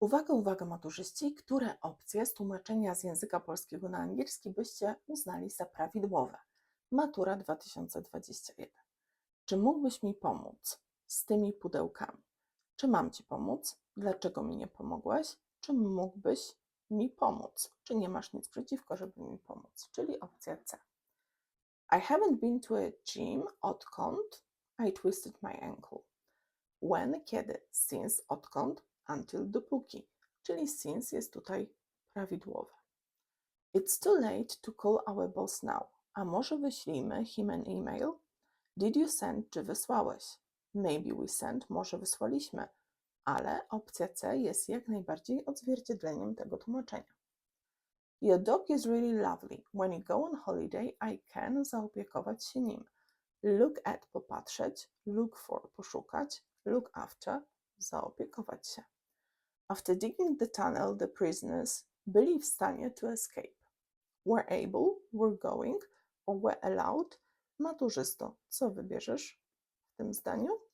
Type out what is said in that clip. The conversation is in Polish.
Uwaga, uwaga maturzyści, które opcje z tłumaczenia z języka polskiego na angielski byście uznali za prawidłowe? Matura 2021. Czy mógłbyś mi pomóc z tymi pudełkami? Czy mam Ci pomóc? Dlaczego mi nie pomogłeś? Czy mógłbyś mi pomóc? Czy nie masz nic przeciwko, żeby mi pomóc? Czyli opcja C. I haven't been to a gym odkąd I twisted my ankle. When, kiedy, since, odkąd, until, dopóki. Czyli since jest tutaj prawidłowe. It's too late to call our boss now. A może wyślijmy him an email? Did you send, czy wysłałeś? Maybe we sent, może wysłaliśmy. Ale opcja C jest jak najbardziej odzwierciedleniem tego tłumaczenia. Your dog is really lovely. When you go on holiday, I can zaopiekować się nim. Look at popatrzeć, look for poszukać, look after zaopiekować się. After digging the tunnel, the prisoners byli w stanie to escape. Were able, were going, or were allowed. Maturzysto, co wybierzesz w tym zdaniu?